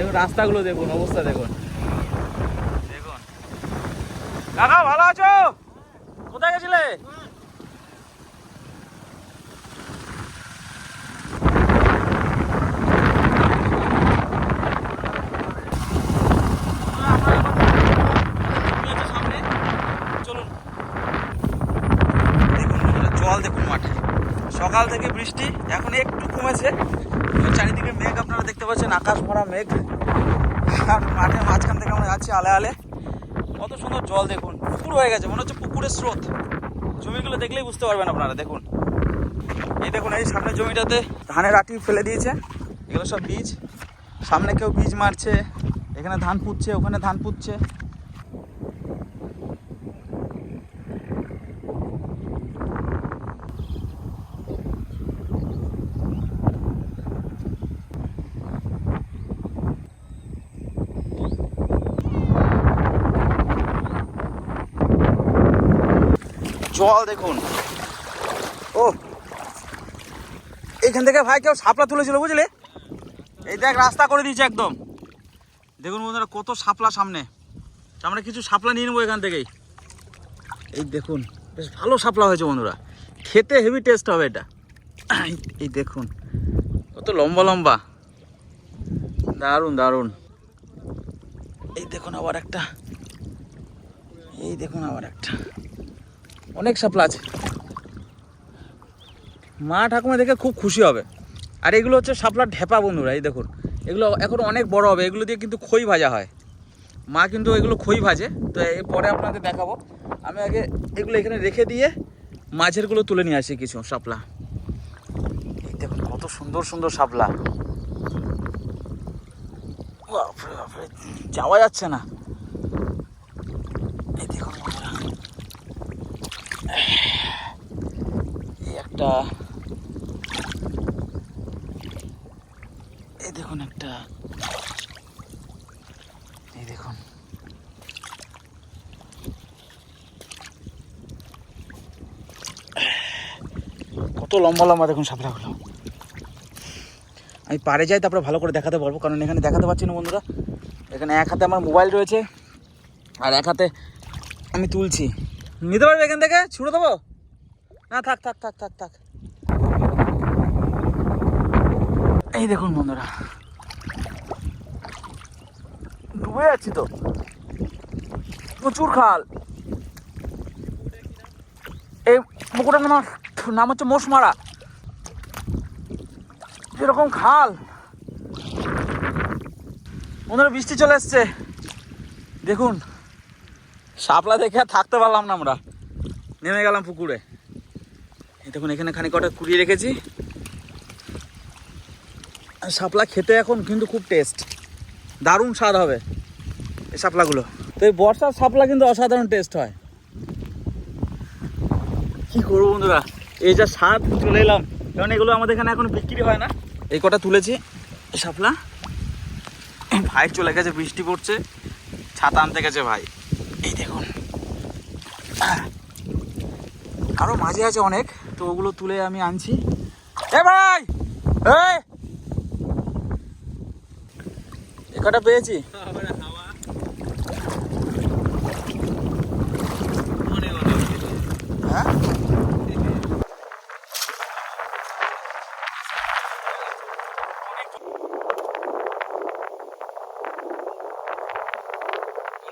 দেখুন, রাস্তাগুলো দেখুন, অবস্থা দেখুন। দেখুন। কাকা ভালো আছো? কোথায় গেছিলে? সকাল থেকে বৃষ্টি, এখন একটু কমেছে এবং চারিদিকে মেঘ আপনারা দেখতে পাচ্ছেন আকাশ ভরা মেঘ। আর মাঠের মাঝখান থেকে আমরা যাচ্ছি আলে আলে। কত সুন্দর জল দেখুন, পুকুর হয়ে গেছে, মনে হচ্ছে পুকুরের স্রোত। জমিগুলো দেখলেই বুঝতে পারবেন আপনারা, দেখুন। এই দেখুন, এই সামনে জমিটাতে ধানের আটি ফেলে দিয়েছে। এগুলো সব বীজ। সামনে কেউ বীজ মারছে, এখানে ধান পুঁতছে, ওখানে ধান পুঁতছে। জল দেখুন। ও, এইখান থেকে ভাই কেউ সাপলা তুলেছিল, বুঝলে? এই দেখ, রাস্তা করে দিয়েছে একদম। দেখুন বন্ধুরা, কত সাপলা সামনে। আমরা কিছু সাপলা নিয়ে নেব এখান থেকেই। এই দেখুন, বেশ ভালো সাপলা হয়েছে বন্ধুরা। খেতে হেভি টেস্ট হবে এটা। এই দেখুন, কত লম্বা লম্বা। দারুণ দারুণ। এই দেখুন আবার একটা। এই দেখুন আবার একটা। অনেক শাপলা আছে। মা ঠাকুমা দেখে খুব খুশি হবে। আর এগুলো হচ্ছে শাপলার ঢেপা বন্ধুরা, এই দেখুন। এগুলো এখন অনেক বড় হবে, এগুলো দিয়ে কিন্তু খই ভাজা হয়। মা কিন্তু এগুলো খই ভাজে, তো এর পরে আপনাদের দেখাবো। আমি আগে এগুলো এখানে রেখে দিয়ে মাছেরগুলো তুলে নিয়ে আসি কিছু শাপলা। এই দেখুন, কত সুন্দর সুন্দর শাপলা। যাওয়া যাচ্ছে না এই দেখুন বন্ধুরা এই একটা এই দেখুন একটা এই দেখুন। কত লম্বা লম্বা দেখুন শাপলাগুলো আমি পারে যাই, তারপরে ভালো করে দেখাতে পারব, কারণ এখানে দেখাতে পারছি না বন্ধুরা। এখানে এক হাতে আমার মোবাইল রয়েছে, আর এক হাতে আমি তুলছি। নিতে পারবে এখান থেকে? ছুড়ে দেবো? না, থাক থাক থাক থাক থাক। এই দেখুন বন্ধুরা। ডুবে যাচ্ছি তো। প্রচুর খাল। এই পুকুরের নাম নাম হচ্ছে মোষমারা। যেরকম খাল। বন্ধুরা, বৃষ্টি চলে এসছে। দেখুন। শাপলা দেখে আর থাকতে পারলাম না আমরা। নেমে গেলাম পুকুরে। দেখুন, এখানে খানিক কটা কুড়িয়ে রেখেছি। শাপলা খেতে এখন কিন্তু খুব টেস্ট দারুণ স্বাদ হবে এই শাপলাগুলো। তো এই বর্ষার শাপলা কিন্তু অসাধারণ টেস্ট হয়। কি করব বন্ধুরা? এই যা স্বাদ, চলে এলাম। কারণ এগুলো আমাদের এখানে এখন বিক্রি হয় না। এই কটা তুলেছি শাপলা। ভাই চলে গেছে, বৃষ্টি পড়ছে। ছাতা আনতে গেছে ভাই। এই দেখুন। আরও মাঝে আছে অনেক। তো ওগুলো তুলে আমি আনছি। এ ভাই! এ কটা পেয়েছি হ্যাঁ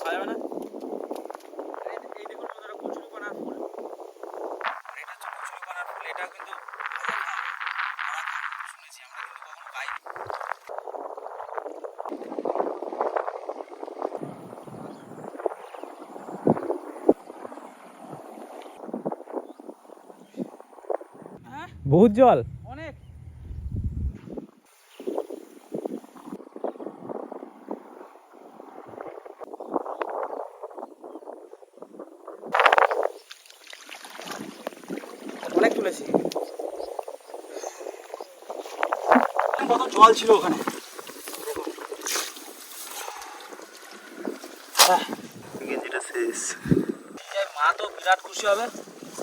খাওয়া যাবে না এই এই দেখুন বন্ধুরা কচুরিপানার ফুল এটা হচ্ছে কচুরিপানার ফুল এটা কিন্তু ভাজা খায়, ভাজা খায়, শুনেছি আমরা কিন্তু কখনো খাইনি হ্যাঁ বহুত জল। অনেক। অনেক তুলেছি। কত জল ছিল ওখানে। দেখুন। গেঞ্জিটা শেষ। মা তো বিরাট খুশি হবে।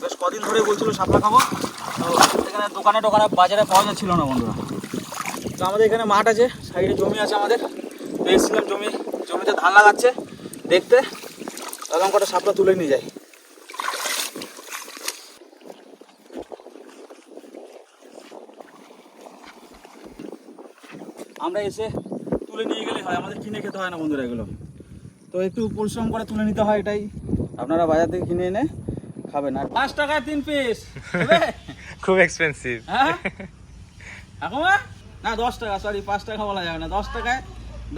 বেশ কদিন ধরে বলছিল শাপলা খাব। তো এখানে দোকানে টোকানে বাজারে পাওয়া যাচ্ছিল না বন্ধুরা। তো আমাদের এখানে মাঠ আছে, সাইডে জমি আছে আমাদের। তো এসেছিলাম জমি, জমিতে ধান লাগাচ্ছে, দেখতে। দাদাম কটা সাপটা তুলে নিয়ে যায়। আমরা এসে তুলে নিয়ে গেলে হয়, আমাদের কিনে খেতে হয় না বন্ধুরা এগুলো। তো একটু পরিশ্রম করে তুলে নিতে হয় এটাই। আপনারা বাজার থেকে কিনে এনে খাবেন। আর পাঁচ টাকায় তিন পিস খুব এক্সপেন্সিভ হ্যাঁ? এখন? না দশ টাকা সরি পাঁচ টাকা বলা যাবে না। দশ টাকায়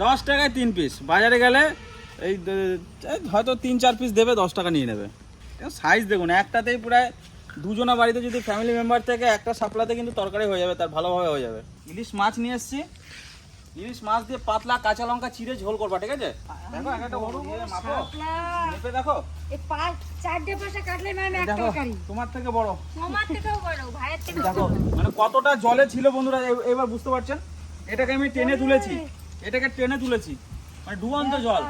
দশ টাকায় তিন পিস বাজারে গেলে এই হয়তো তিন চার পিস দেবে দশ টাকা নিয়ে নেবে। সাইজ দেখুন একটাতেই প্রায় দুজনা বাড়িতে যদি ফ্যামিলি মেম্বার থেকে একটা সাপ্লাতে কিন্তু তরকারি হয়ে যাবে তার ভালোভাবে হয়ে যাবে। ইলিশ মাছ নিয়ে এসেছি। ইলিশ মাছ দিয়ে পাতলা কাঁচা লঙ্কা চিড়ে ঝোল করবা ঠিক আছে? দেখো একটা বড় দিয়ে মাপো। মেপে দেখো। এই পাঁচ চারটে পাশে কাটলে ম্যাম এক তরকারি। তোমার থেকে বড়। আমার থেকেও বড় ভাইয়ের থেকেও দেখো মানে কতটা জলে ছিল বন্ধুরা এবার বুঝতে পারছেন? এটাকে আমি টেনে তুলেছি। এটাকে টেনে তুলেছি। মানে ডুবন্ত জল।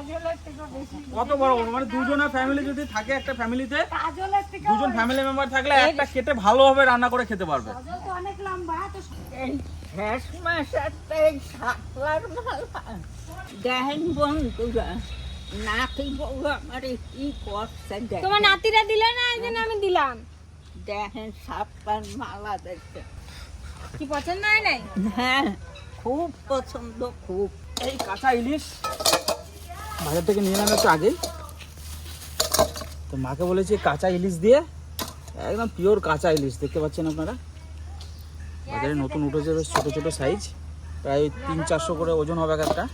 কত বড়। বড় মানে দুজনের ফ্যামিলি যদি থাকে একটা ফ্যামিলিতে দুজন ফ্যামিলি মেম্বার থাকলে একটা কেটে ভালোভাবে রান্না করে খেতে পারবে। অনেক লম্বা তো শেষ মাসেতে এই মালা। দেখেন বন্ধুরা নাতি বউ আমার কি করছে। তোমার নাতিরা দিলে না এই জন্য আমি দিলাম। দেখেন সাতলার মালা দেখতে কি পছন্দ হয় নাই? হ্যাঁ খুব পছন্দ খুব। এই কাঁচা ইলিশ। বাজার থেকে নিয়ে এলাম একটু আগেই। তো মাকে বলেছি কাঁচা ইলিশ দিয়ে একদম পিওর কাঁচা ইলিশ দেখতে পাচ্ছেন আপনারা? বাজারে নতুন উঠেছে বেশ ছোটো ছোটো সাইজ প্রায় তিন চারশো করে ওজন হবে এক একটা।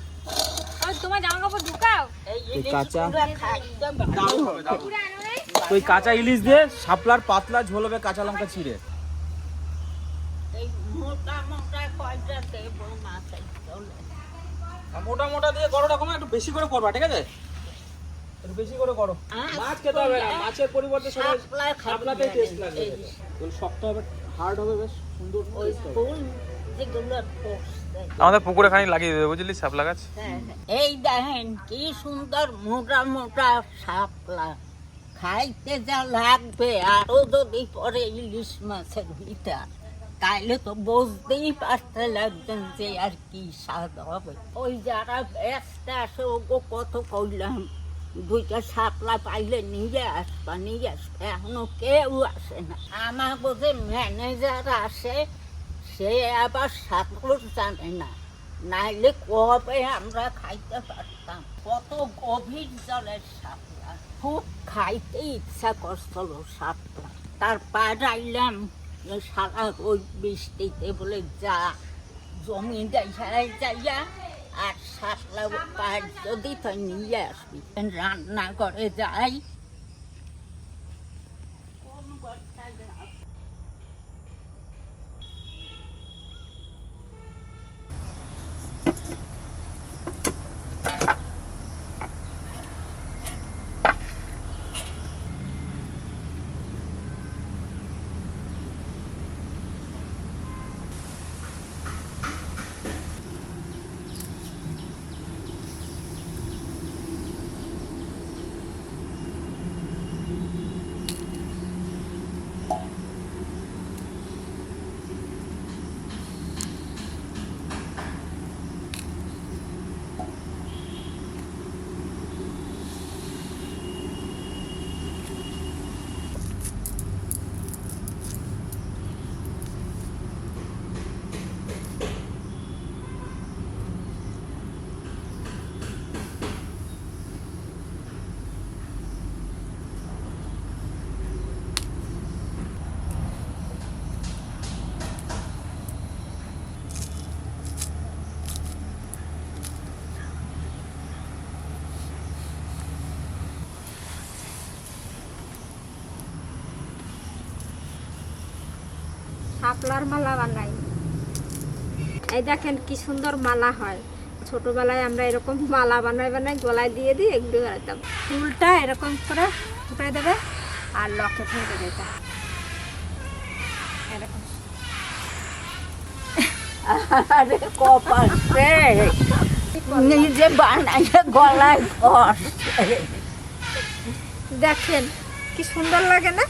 কাঁচা এই কাঁচা ইলিশ দিয়ে শাপলার পাতলা ঝোল হবে কাঁচা লঙ্কা ছিঁড়ে। মোটা মোটা দিয়ে করো রকম একটু বেশি করে করবা ঠিক আছে? একটু বেশি করে করো। মাছ খেতে হবে না মাছের পরিবর্তে সবাই শাপলাতেই টেস্ট লাগবে। শক্ত হবে। হার্ড হবে বেশ সুন্দর ওই ফুল যেগুলো আমাদের পুকুরে খানি লাগিয়ে দেবে বুঝলি? শাপলা গাছ। এই দেখেন কি সুন্দর মোটা মোটা শাপলা। খাইতে যা লাগবে আরও যদি পরে ইলিশ মাছের ভিতর তাইলে তো বুঝতেই পারতে লাগবেন যে আর কি স্বাদ হবে। ওই যারা ব্যস্ত আসে ওগো কত করলাম দুইটা সাপলা পাইলে নিয়ে আসবা নিয়ে আসবে এখনও কেউ আসে না। আমার যে ম্যানেজার আসে, সে আবার সাঁতার জানে না। নাইলে কবে আমরা খাইতে পারতাম? কত গভীর জলের সাপলা খুব খাইতে ইচ্ছা করছিল সাপলা তার পাড়াইলাম সারা ওই বৃষ্টিতে বলে যা, জমি দেখায় যাইয়া আর সাপলা পাড় যদি তো নিয়ে আসবি রান্না করে যাই। কোন শাপলার মালা বানাই। এই দেখেন কি সুন্দর মালা হয়। ছোটবেলায় আমরা এরকম মালা বানাই বানাই গলায় দিয়ে দিয়ে এগুলো বেড়াতাম ফুলটা এরকম করে ফুটাই দেবে আর লকে ফেলে দেবে এরকম। আরে কপাল নিজে বানাইয়ে গলায় বসে দেখেন কি সুন্দর লাগে না?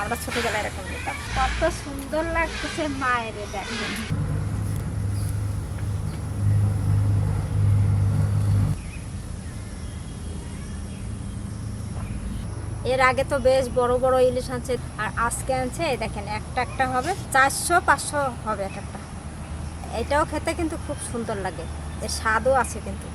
আমরা ছোটবেলায় এরকম যেতাম কত সুন্দর লাগতেছে মায়ের এর আগে তো বেশ বড় বড় ইলিশ আনছে আর আজকে আনছে দেখেন একটা একটা হবে চারশো পাঁচশো হবে এক একটা। এটাও খেতে কিন্তু খুব সুন্দর লাগে এর স্বাদও আছে কিন্তু।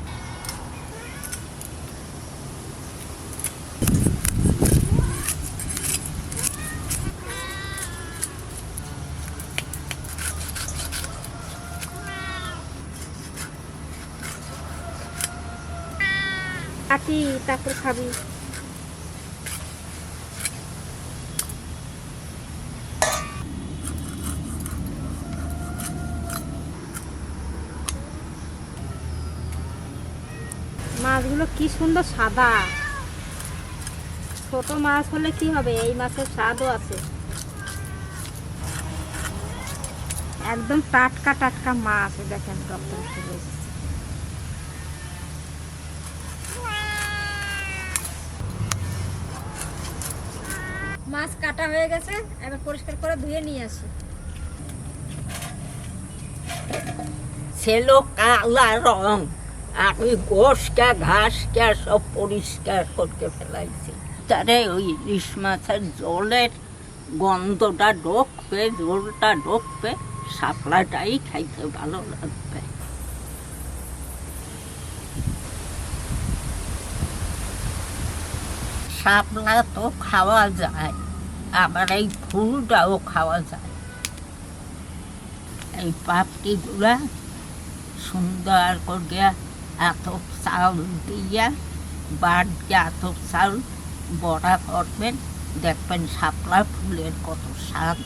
কাটি তারপর খাবি। মাছগুলো কি সুন্দর সাদা। ছোট মাছ হলে কি হবে? এই মাছের স্বাদও আছে। একদম টাটকা টাটকা মাছ, দেখেন রক্ত মাছ কাটা হয়ে গেছে, এবার পরিষ্কার করে ধুয়ে নিয়ে আসি। ছিল কালা রং আমি গোসকা ঘাসকা সব পরিষ্কার করতে ফেলাইছি। তারে ওই ইলিশ মাছের জলের গন্ধটা ঢোকবে জলটা ঢোকবে, শাপলাটাই খাইতে ভালো লাগবে। শাপলা তো খাওয়া যায়। আবার এই ফুলটাও খাওয়া যায়। এই পাপড়িগুলা সুন্দর করে এত চাল দিয়া বাদ দিয়ে এত চাল বড়া করবেন, দেখবেন শাপলা ফুলের কত স্বাদ।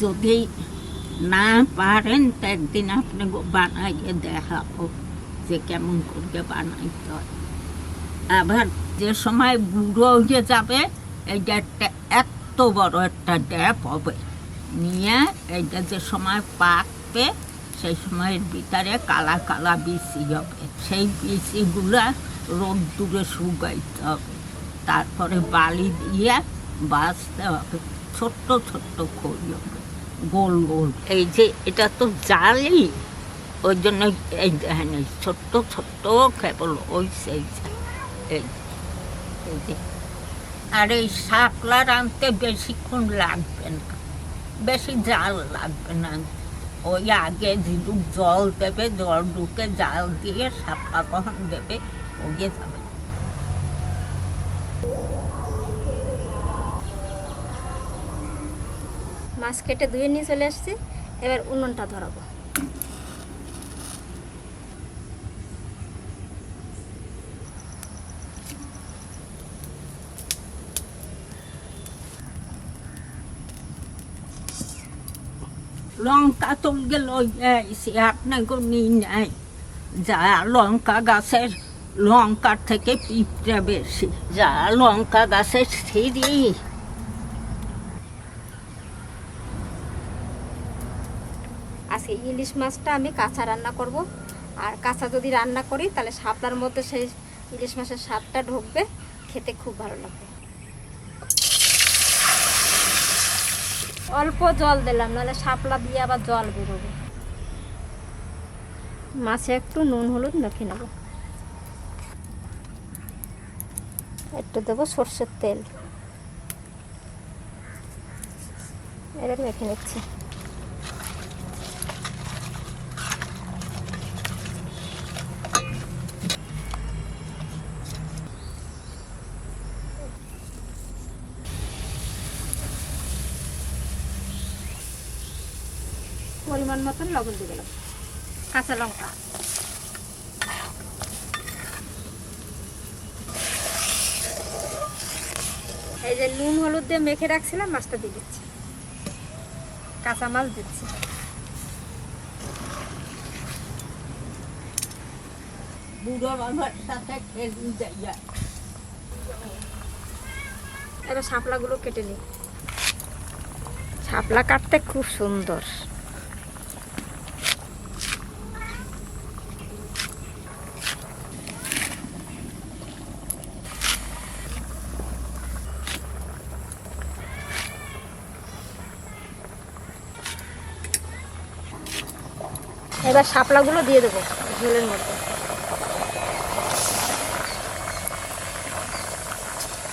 যদি না পারেন তো একদিন আপনি বানাইয়ে দেখাবো যে কেমন করে বানাইতে হয়। আবার যে সময় বুড়ো হয়ে যাবে এইটা একটা এত বড় একটা ড্যাপ হবে। নিয়ে এইটা যে সময় পাকবে, সেই সময়ের ভিতরে কালা কালা বিচি হবে। সেই বিচিগুলা রোদ্দুরে শুকাইতে হবে। তারপরে বালি দিয়ে বাঁচতে হবে। ছোট্ট ছোট্ট খড়ি হবে। গোল গোল। এই যে এটা তো জালি, ওই জন্য এই দেখেন ছোট্ট ছোট্ট কেবল ওই সেই এই যে। আর এই শাপলা রাঁধতে বেশিক্ষণ লাগবে না। বেশি জাল লাগবে না। ওই আগে যেটুক জল দেবে, জল ঢুকে জাল দিয়ে শাপলা কখন দেবে ওগে যাবে। মাছ কেটে ধুয়ে নিয়ে চলে আসছি। এবার উনুনটা ধরাবো। লঙ্কা তুলকে লইয়া আইসি আপনাকে নিই নাই যা লঙ্কা গাছের লঙ্কার থেকে পিঁপড়া বেশি যা লঙ্কা গাছের সিঁড়ি আজকে ইলিশ মাছটা আমি কাঁচা রান্না করব। আর কাঁচা যদি রান্না করি, তাহলে শাপলার মধ্যে সেই ইলিশ মাছের স্বাদটা ঢুকবে, খেতে খুব ভালো লাগবে। অল্প জল দিলাম, নাহলে শাপলা দিয়ে আবার জল বেরোবে। মাছে একটু নুন হলুদ মেখে নেব। একটু দেবো সর্ষের তেল। এবার মেখে নিচ্ছি। পরিমাণ মতন লবণ দিয়ে দিলাম। কাঁচা লঙ্কা। এই যে নুন হলুদ দিয়ে মেখে রাখছিলাম মাছটা দিয়ে দিচ্ছি। কাঁচা মাছ দিচ্ছি। এবার শাপলাগুলো কেটে নিই। শাপলা কাটতে খুব সুন্দর। এবার শাপলাগুলো দিয়ে দেবো ঝোলের মধ্যে।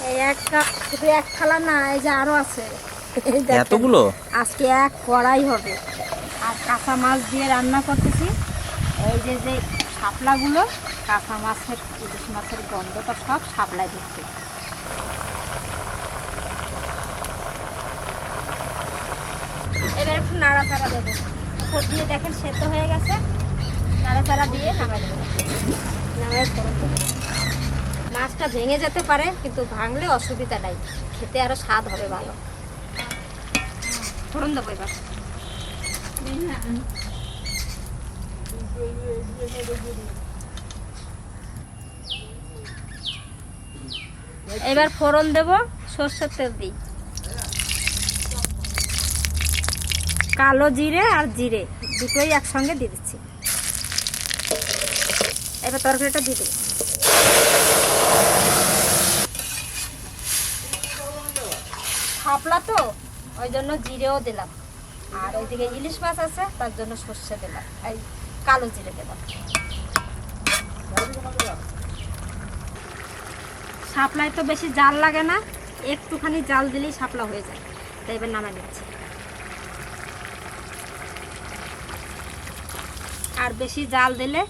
এই একটা শুধু এক থালা না এই যে আরও আছে। এতগুলো? আজকে এক কড়াই হবে। আর কাঁচা মাছ দিয়ে রান্না করতেছি। এই যে যে শাপলাগুলো কাঁচা মাছের ইলিশ মাছের গন্ধটা সব শাপলায় দিচ্ছে। এবার একটু নাড়াচাড়া দেবো। উপর দিয়ে দেখেন, সেদ্ধ হয়ে গেছে। নাড়াচাড়া দিয়ে নামাই দেবো। মাছটা ভেঙে যেতে পারে, কিন্তু ভাঙলে অসুবিধা নাই। খেতে আরও স্বাদ হবে ভালো। ফোড়ন দেবো এবার। এবার ফোড়ন দেব, সর্ষের তেল দিই। কালো জিরে আর জিরে, দুটোই একসঙ্গে দিয়ে দিচ্ছি। এবার তরকারিটা দিয়ে দেবো। তো, ওই জন্য জিরেও দিলাম। আর ওইদিকে ইলিশ মাছ আছে, তার জন্য সর্ষে দিলাম। এই কালো জিরে দিলাম। শাপলায় তো বেশি জাল লাগে না, একটুখানি জাল দিলেই শাপলা হয়ে যায়। তাই এবার নামাই নিচ্ছি। আর বেশি জাল দিলে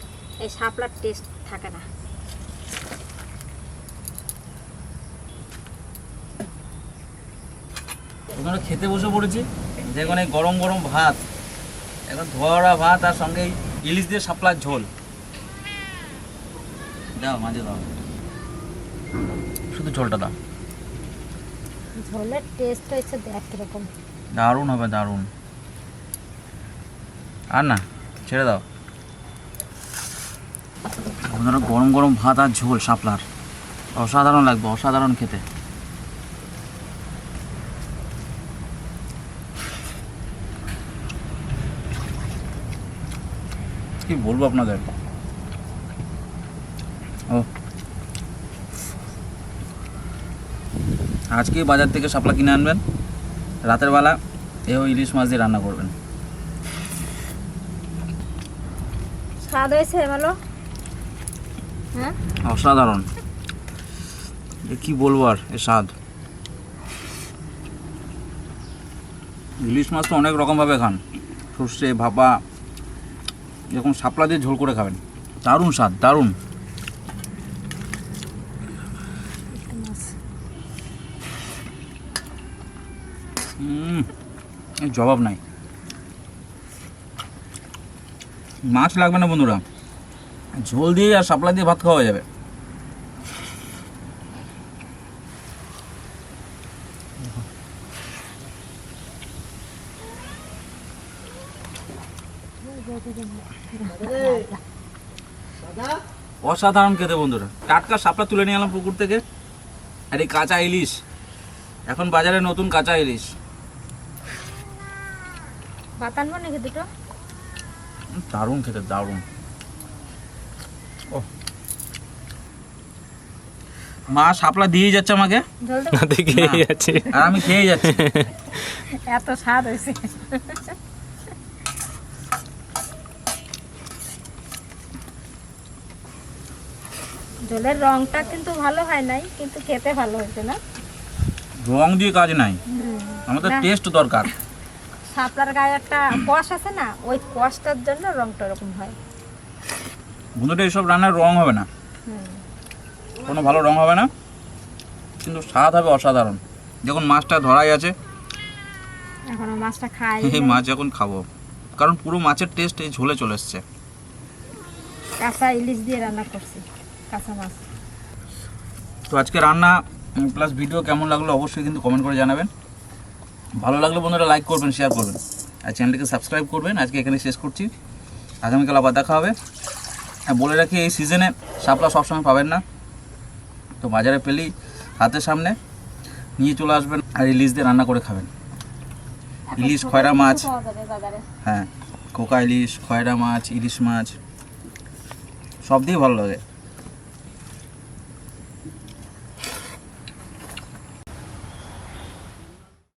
এই শাপলার টেস্ট থাকে না। ওখানে খেতে বসে পড়েছি যেখানে গরম গরম ভাত এখন ধোয়া ভাত আর সঙ্গে ইলিশ দিয়ে শাপলার ঝোল। দাও মাঝে দাও। শুধু ঝোলটা দাও। ঝোলের টেস্ট হয়েছে দেখ কীরকম। দারুণ হবে দারুণ। আর না ছেড়ে দাও। গরম গরম ভাত আর ঝোল, শাপলার। অসাধারণ লাগবে, অসাধারণ খেতে। কি বলব আপনাদের? ও। আজকে বাজার থেকে শাপলা কিনে আনবেন। রাতের বেলা এও ইলিশ মাছ দিয়ে রান্না করবেন। স্বাদ হয়েছে ভালো? অসাধারণ। কি বলব আর, এ স্বাদ। ইলিশ মাছ তো অনেক রকমভাবে খান। সর্ষে, ভাপা, এরকম শাপলা দিয়ে ঝোল করে খাবেন। দারুণ স্বাদ, দারুণ। জবাব নাই। মাছ লাগবে না বন্ধুরা। ঝোল দিয়ে আর শাপলা দিয়ে ভাত খাওয়া যাবে। অসাধারণ খেতে বন্ধুরা। টাটকা শাপলা তুলে নিয়ে এলাম পুকুর থেকে। আর এই কাঁচা ইলিশ। এখন বাজারে নতুন কাঁচা ইলিশ। দারুণ খেতে দারুণ। মা শাপলা দিয়ে যাচ্ছে আমাকে। না। যাচ্ছে। আর আমি খেয়ে যাচ্ছি। এত স্বাদ হয়েছে। ঝোলের রংটা কিন্তু ভালো হয় নাই কিন্তু খেতে ভালো হয়েছে না? রং দিয়ে কাজ নাই। আমাদের। টেস্ট দরকার। শাপলার গায়ে একটা কষ আছে না ওই কষটার জন্য রংটা এরকম হয়। বন্ধুটা এইসব রান্নার রং হবে না। হুম। কোনো ভালো রং হবে না। কিন্তু স্বাদ হবে অসাধারণ। যখন মাছটা ধরাই আছে মাছটা খাই এই মাছ এখন খাব। কারণ পুরো মাছের টেস্ট এই ঝোলে চলে এসছে। কাঁচা ইলিশ দিয়ে রান্না করছি কাঁচা মাছ। তো আজকে রান্না প্লাস ভিডিও কেমন লাগল অবশ্যই কিন্তু কমেন্ট করে জানাবেন। ভালো লাগলে বন্ধুরা লাইক করবেন শেয়ার করবেন। আর চ্যানেলটিকে সাবস্ক্রাইব করবেন। আজকে এখানে শেষ করছি। আগামীকাল আবার দেখা হবে। আর বলে রাখি এই সিজনে শাপলা সবসময় পাবেন না। তো বাজারে পেলেই হাতের সামনে নিয়ে চলে আসবেন আর ইলিশ দিয়ে রান্না করে খাবেন। ইলিশ খয়রা মাছ। হ্যাঁ কোকা ইলিশ খয়রা মাছ ইলিশ মাছ সব দিয়ে ভালো লাগে।